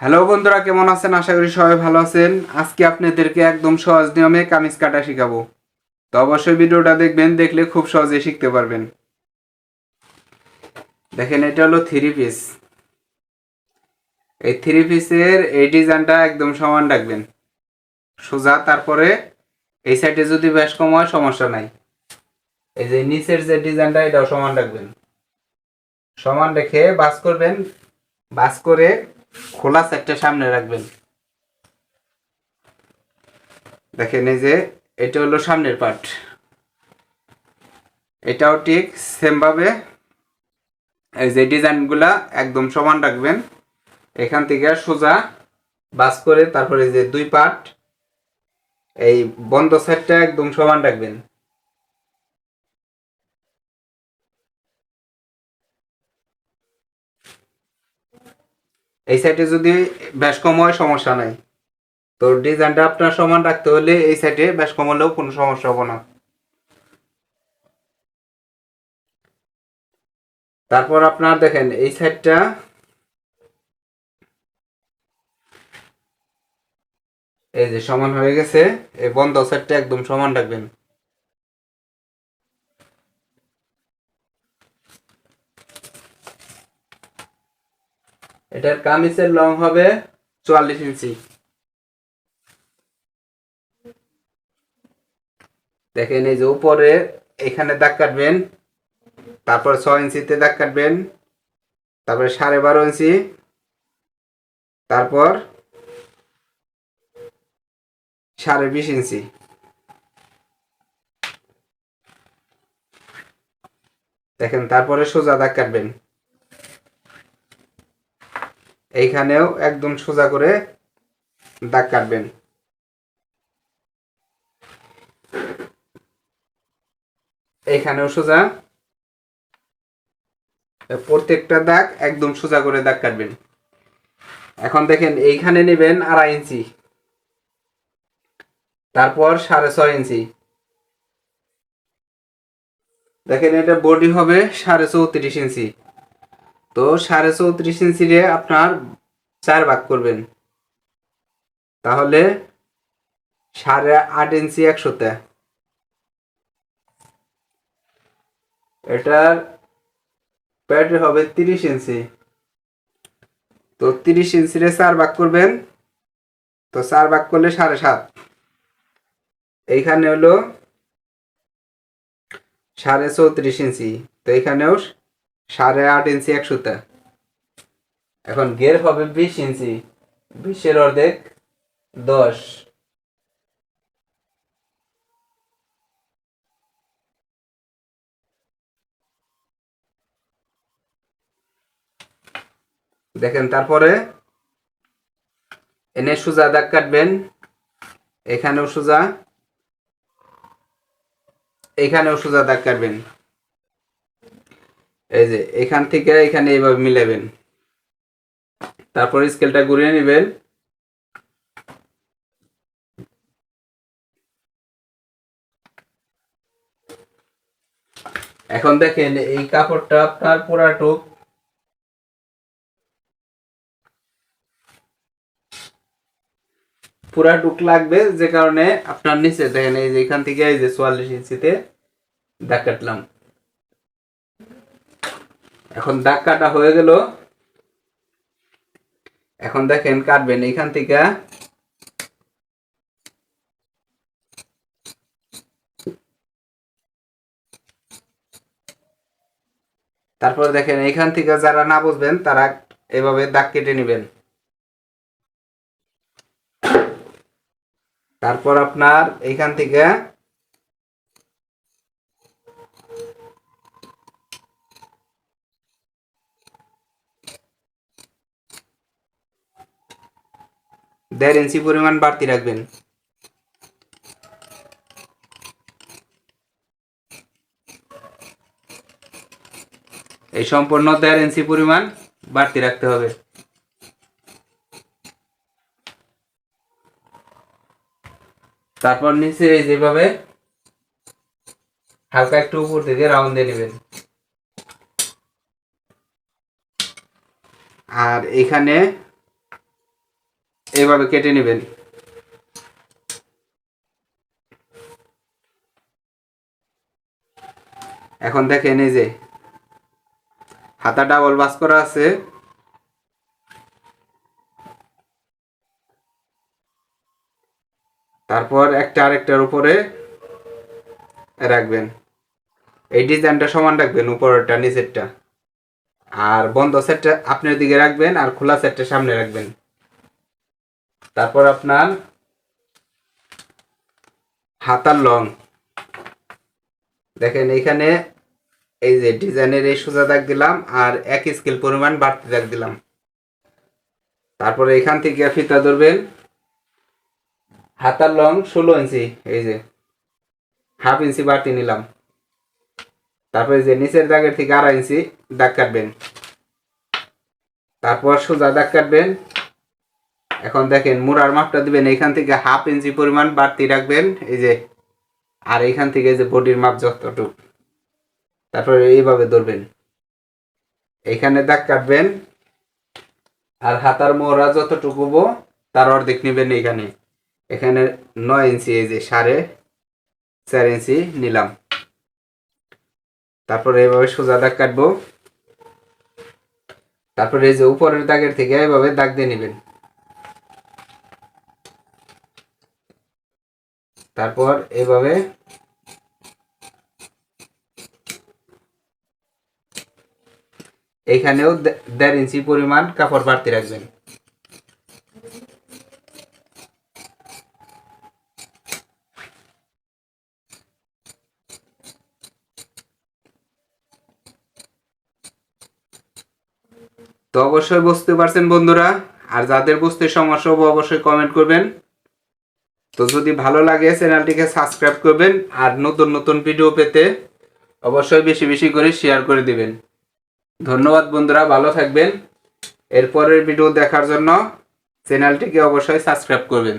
Hello বন্ধুরা, কেমন আছেন? আশা করি সবাই ভালো আছেন। আজকে আপনাদেরকে একদম সহজ নিয়মে কামিজ কাটা শিখাবো। তো অবশ্যই ভিডিওটা দেখবেন, দেখলে খুব সহজে শিখতে পারবেন। দেখেন, এটা হলো থ্রি পিস এই থ্রি পিসের এই ডিজাইনটা একদম সমান রাখবেন। সোজা, তারপরে এই সাইডে যদি বেশ কম হয়, সমস্যা নাই। এই যে নিচের যে ডিজাইনটা, এটাও সমান রাখবেন। সমান রেখে বাস করবেন। বাস করে খোলা সাইডটা সামনে রাখবেন। দেখেন এই যে, এটা হলো সামনের পার্ট। এটাও ঠিক সেম ভাবে এই যে ডিজাইনগুলা একদম সমান রাখবেন। এখান থেকে সোজা বাস করে তারপরে যে দুই পার্ট, এই বন্ধ সাইডটা একদম সমান রাখবেন। এই সাইডে যদি বেশ কম হয়, সমস্যা নাই। তো ডিজাইনটা আপনার সমান রাখতে হলে এই সাইডে বেশ কম হলেও কোনো সমস্যা হবে না। তারপর আপনার দেখেন, এই সাইডটা এই যে সমান হয়ে গেছে, এই বন্ধ সাইডটা একদম সমান রাখবেন। এটার কামিজের লং হবে চুয়াল্লিশ ইঞ্চি। দেখেন এই যে উপরে এখানে দাগ কাটবেন, তারপর ছয় ইঞ্চিতে দাগ কাটবেন, তারপরে সাড়ে বারো ইঞ্চি, তারপর সাড়ে বিশ ইঞ্চি। দেখেন তারপরে সোজা দাগ কাটবেন। এইখানেও একদম সোজা করে দাগ কাটবেন। এইখানেও সোজা। প্রত্যেকটা দাগ একদম সোজা করে দাগ কাটবেন। এখন দেখেন, এইখানে নেবেন আড়াই ইঞ্চি। তারপর সাড়ে ছয় ইঞ্চি। দেখেন, এটা বডি হবে সাড়ে চৌত্রিশ ইঞ্চি। তো সাড়ে চৌত্রিশ ইঞ্চি ইঞ্চিরে আপনার চার ভাগ করবেন। তাহলে সাড়ে আট ইঞ্চি একশোতে। এটার প্যাড হবে তিরিশ ইঞ্চি। তো তিরিশ ইঞ্চিরে চার ভাগ করবেন। তো চার ভাগ করলে সাড়ে সাত। এইখানে হলো সাড়ে চৌত্রিশ ইঞ্চি। তো এখানেও সাড়ে আট ইঞ্চি একশোতে। এখন গের হবে বিশ ইঞ্চি, বিশের অর্ধেক দশ। দেখেন, তারপরে এনে সোজা দাগ কাটবেন। এখানেও সোজা এখানেও সোজা দাগ কাটবেন। এই যে, এখান থেকে এখানে এইভাবে মিলাবেন। তারপর স্কেলটা ঘুরিয়ে নেবেন। এখন দেখেন, এই কাপড়টা আপনার পুরাটুক পুরাটুক লাগবে, যে কারণে আপনার নিচে, দেখেন, এই যে এখান থেকে, এই যে চুয়াল্লিশ ইঞ্চিতে দাগ কাটলাম এখন দাগ কাটা হয়ে গেল। এখন দেখেন কাটবেন এখান থেকে। তারপর দেখেন এখান থেকে যারা না বুঝবেন, তারা এভাবে দাগ কেটে নেবেন। তারপর আপনার এইখান থেকে দেড় ইঞ্চি পরিমাণ বাড়তি রাখবেন। এই সম্পূর্ণ দেড় ইঞ্চি পরিমাণ বাড়তি রাখতে হবে। তারপর নিচে যেভাবে হালকা একটু উপর থেকে রাউন্ড দিয়ে নেবেন। আর এখানে এইভাবে কেটে নেবেন। এখন দেখেন এই যে, হাতা ডাবল বাস করা আছে। তারপর একটা আরেকটার উপরে রাখবেন। এই ডিজাইনটা সমান রাখবেন, উপরেরটা, নিচেরটা। আর বন্ধ সেটটা আপনার দিকে রাখবেন আর খোলা সেটটা সামনে রাখবেন। তারপর আপনার হাতার লং। দেখেন এখানে এই যে ডিজাইনের এই সোজা দাগ দিলাম আর এক স্কেল পরিমাণ বাড়তি দাগ দিলাম। তারপরে এখান থেকে ফিতা ধরবেন। হাতার লং ষোলো ইঞ্চি, এই যে হাফ ইঞ্চি বাড়তি নিলাম। তারপরে যে নিচের দাগের থেকে আড়াই ইঞ্চি দাগ কাটবেন। তারপর সোজা দাগ কাটবেন। এখন দেখেন মুড়ার মাপটা দিবেন, এখান থেকে হাফ ইঞ্চি পরিমাণ বাড়তি রাখবেন, এই যে, আর এইখান থেকে যে বডির মাপ যতটুক, তারপরে এইভাবে ধরবেন। এইখানে দাগ কাটবেন, আর হাতার মোড়া যতটুকু তার অর্ধেক নেবেন এখানে। এখানে নয় ইঞ্চি, এই যে সাড়ে চার ইঞ্চি নিলাম। তারপরে এইভাবে সোজা দাগ কাটবো। তারপরে এই যে উপরের দাগের থেকে এইভাবে দাগ দিয়ে নেবেন। তারপর এইভাবে এইখানেও দে- দেড় ইঞ্চি পরিমাণ কাপড় বাড়তি রাখবেন। তো অবশ্যই বুঝতে পারছেন বন্ধুরা, আর যাদের বুঝতে সমস্যা হবে অবশ্যই কমেন্ট করবেন। তো যদি ভালো লাগে চ্যানেলটিকে সাবস্ক্রাইব করবেন আর নতুন নতুন ভিডিও পেতে অবশ্যই বেশি বেশি করে শেয়ার করে দিবেন। ধন্যবাদ বন্ধুরা, ভালো থাকবেন। এরপরের ভিডিও দেখার জন্য চ্যানেলটিকে অবশ্যই সাবস্ক্রাইব করবেন।